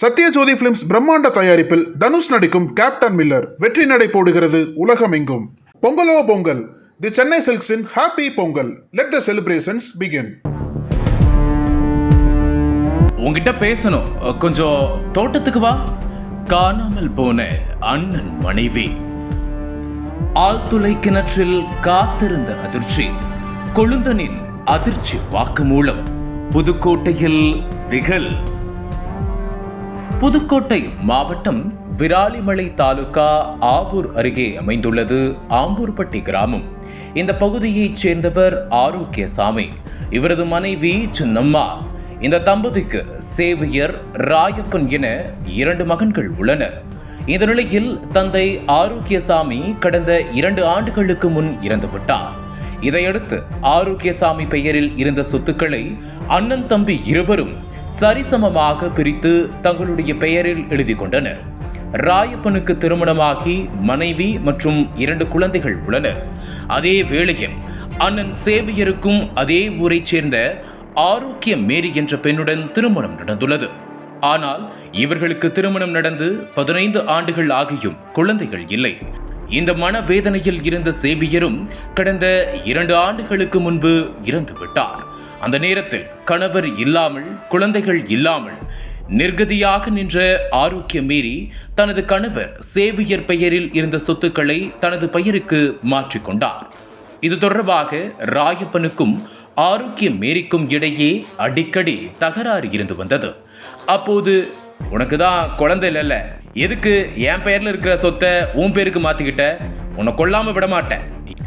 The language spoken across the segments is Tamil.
சத்யஜோதி பிலிம்ஸ் பிரம்மாண்ட தயாரிப்பில் தனுஷ் நடிக்கும் கேப்டன் மில்லர் வெற்றி நடை போடுகிறது உலகமெங்கும். பொங்கலோ Pongal. The Chennai சில்க்ஸின் happy Pongal let the celebrations begin உங்ககிட்ட பேசணும். கொஞ்சம் தோட்டத்துக்கு வா. காணாமல் போன அண்ணன் மனைவி. ஆழ்துளை கிணற்றில் காத்திருந்த அதிர்ச்சி. கொழுந்தனின் அதிர்ச்சி வாக்குமூலம். புதுக்கோட்டையில் திகழ் புதுக்கோட்டை மாவட்டம் விராலிமலை தாலுகா ஆவூர் அருகே அமைந்துள்ளது ஆம்பூர்பட்டி கிராமம். இந்த பகுதியைச் சேர்ந்தவர் ஆரோக்கியசாமி இவரது மனைவி சின்னம்மா. இந்த தம்பதிக்கு சேவியர் ராயப்பன் என இரண்டு மகன்கள் உள்ளனர். இந்த நிலையில் தந்தை ஆரோக்கியசாமி கடந்த இரண்டு ஆண்டுகளுக்கு முன் இறந்துவிட்டார். இதையடுத்து ஆரோக்கியசாமி பெயரில் இருந்த சொத்துக்களை அண்ணன் தம்பி இருவரும் சரிசமமாக பிரித்து தங்களுடைய பெயரில் எழுதி கொண்டனர். ராயப்பனுக்கு திருமணமாகி மனைவி மற்றும் இரண்டு குழந்தைகள் உள்ளனர் அதே வேளையில் அண்ணன் சேவியருக்கும் அதே ஊரைச் சேர்ந்த ஆரோக்கிய மேரி என்ற பெண்ணுடன் திருமணம் நடந்துள்ளது. ஆனால் இவர்களுக்கு திருமணம் நடந்து பதினைந்து ஆண்டுகள் ஆகியும் குழந்தைகள் இல்லை. இந்த மனவேதனையில் இருந்த சேவியரும் கடந்த இரண்டு ஆண்டுகளுக்கு முன்பு இறந்து விட்டார் அந்த நேரத்தில் கணவர் இல்லாமல் குழந்தைகள் இல்லாமல் நிர்கதியாக நின்ற ஆரோக்கியம் மீறி தனது கணவர் சேவியர் பெயரில் இருந்த சொத்துக்களை தனது பெயருக்கு மாற்றிக்கொண்டார் இது தொடர்பாக ராயப்பனுக்கும் ஆரோக்கியம் மேரிக்கும் இடையே அடிக்கடி தகராறு இருந்து வந்தது. அப்போது உனக்கு தான் குழந்தை இல்லை எதுக்கு என் பெயரில் இருக்கிற சொத்தை உன் பேருக்கு மாற்றிக்கிட்ட உன்னை கொள்ளாமல் விட மாட்டேன்.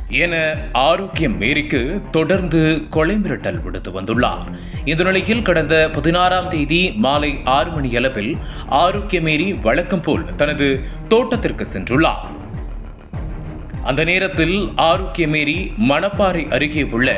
என ஆரோக்கியம் மேரிக்கு தொடர்ந்து கொலை மிரட்டல் விடுத்து வந்துள்ளார். இந்த நிலையில் கடந்த பதினாறாம் தேதி மாலை ஆறு மணி அளவில் ஆரோக்கிய மேரி வழக்கம் போல் தனது தோட்டத்திற்கு சென்றுள்ளார். அந்த நேரத்தில் ஆரோக்கியமேரி மணப்பாறை அருகே உள்ள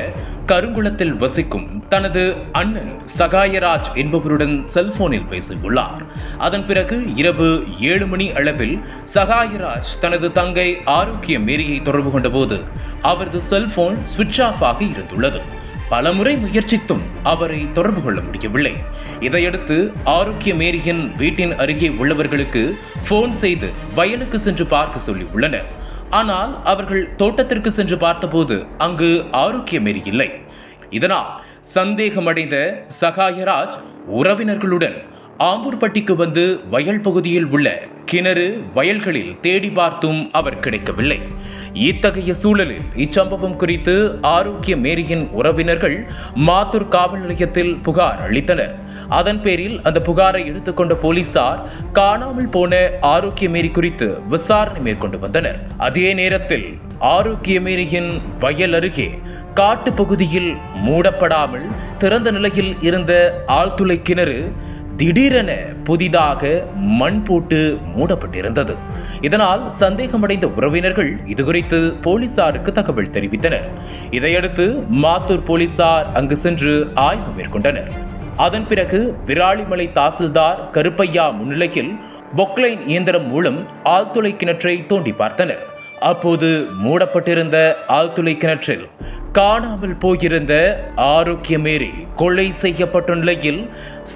கருங்குளத்தில் வசிக்கும் தனது அண்ணன் சகாயராஜ் என்பவருடன் செல்போனில் பேசியுள்ளார். அதன் பிறகு இரவு ஏழு மணி அளவில் சகாயராஜ் தனது தங்கை ஆரோக்கிய மேரியை தொடர்பு கொண்டபோது அவரது செல்போன் சுவிட்ச் ஆஃப் ஆக இருந்துள்ளது. பலமுறை முயற்சித்தும் அவரை தொடர்பு கொள்ள முடியவில்லை. இதையடுத்து ஆரோக்கிய மேரியின் வீட்டின் அருகே உள்ளவர்களுக்கு போன் செய்து வயலுக்கு சென்று பார்க்க சொல்லி உள்ளனர் ஆனால் அவர்கள் தோட்டத்திற்கு சென்று பார்த்தபோது அங்கு ஆரோக்கியமேரி இல்லை இதனால் சந்தேகமடைந்த சகாயராஜ் உறவினர்களுடன் ஆம்பூர்பட்டிக்கு வந்து வயல் பகுதியில் உள்ள கிணறு வயல்களில் தேடி பார்த்தும் அவர் கிடைக்கவில்லை. இத்தகைய சூழலில் இச்சம்பவம் குறித்து ஆரோக்கிய மேரியின் உறவினர்கள் மாத்தூர் காவல் நிலையத்தில் புகார் அளித்தனர். அதன் பேரில் அந்த புகாரை எடுத்துக்கொண்ட போலீசார் காணாமல் போன ஆரோக்கிய மேரி குறித்து விசாரணை மேற்கொண்டு வந்தனர். அதே நேரத்தில் ஆரோக்கிய மேரியின் வயல் அருகே காட்டு பகுதியில் மூடப்படாமல் திறந்த நிலையில் இருந்த ஆழ்துளை கிணறு திடீரென புதிதாக மண் போட்டு மூடப்பட்டிருந்தது. இதனால் சந்தேகமடைந்த உறவினர்கள் இதுகுறித்து போலீசாருக்கு தகவல் தெரிவித்தனர். இதையடுத்து மாத்தூர் போலீசார் அங்கு சென்று ஆய்வு மேற்கொண்டனர். அதன் பிறகு விராலிமலை தாசில்தார் கருப்பையா முன்னிலையில் பொக்லைன் இயந்திரம் மூலம் ஆழ்துளை கிணற்றை தோண்டி பார்த்தனர். அப்போது மூடப்பட்டிருந்த ஆழ்துளை கிணற்றில் காணாமல் போயிருந்த ஆரோக்கியமேரி கொலை செய்யப்பட்ட நிலையில்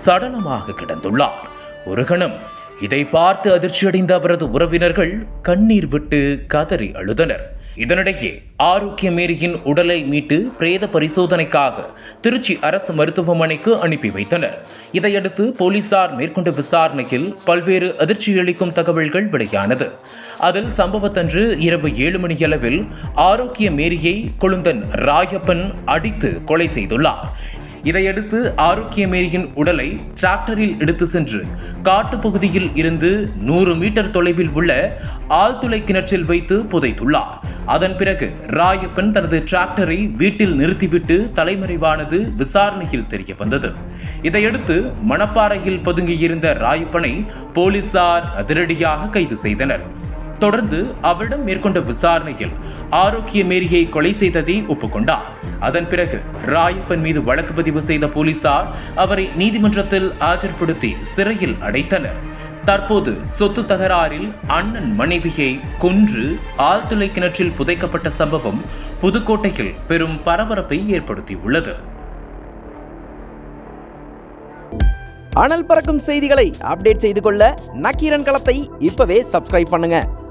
சடலமாக கிடந்துள்ளார். ஒரு கணம் இதை பார்த்து அதிர்ச்சியடைந்த அவரது உறவினர்கள் கண்ணீர் விட்டு கதறி அழுதனர். இதனிடையே ஆரோக்கிய மேரியின் உடலை மீட்டு பிரேத பரிசோதனைக்காக திருச்சி அரசு மருத்துவமனைக்கு அனுப்பி வைத்தனர். இதையடுத்து போலீசார் மேற்கொண்ட விசாரணையில் பல்வேறு அதிர்ச்சியளிக்கும் தகவல்கள் வெளியானது. அதில் சம்பவத்தன்று இரவு ஏழு மணியளவில் ஆரோக்கிய மேரியை கொழுந்தன் ராயப்பன் அடித்து கொலை செய்துள்ளார். இதையடுத்து ஆரோக்கியமேரியின் உடலை டிராக்டரில் எடுத்து சென்று காட்டுப்பகுதியில் இருந்து நூறு மீட்டர் தொலைவில் உள்ள ஆழ்துளை கிணற்றில் வைத்து புதைத்துள்ளார். அதன் பிறகு ராயப்பன் தனது டிராக்டரை வீட்டில் நிறுத்திவிட்டு தலைமறைவானது விசாரணையில் தெரிய வந்தது. இதையடுத்து மணப்பாறையில் பதுங்கியிருந்த ராயப்பனை போலீசார் அதிரடியாக கைது செய்தனர். தொடர்ந்து அவரிடம் மேற்கொண்ட விசாரணையில் ஆரோக்கிய மேரியை கொலை செய்ததை ஒப்புக்கொண்டார். அதன் பிறகு ராயப்பன் மீது வழக்கு பதிவு செய்த போலீசார் அவரை நீதிமன்றத்தில் ஆஜர்படுத்தி சிறையில் அடைத்தனர். தற்போது சொத்து தகராறில் அண்ணன் மனைவியை கொன்று ஆழ்துளை கிணற்றில் புதைக்கப்பட்ட சம்பவம் புதுக்கோட்டையில் பெரும் பரபரப்பை ஏற்படுத்தியுள்ளது. அனல் பறக்கும் செய்திகளை அப்டேட் செய்து கொள்ள நக்கீரன் களத்தை இப்பவே சப்ஸ்கிரைப் பண்ணுங்க.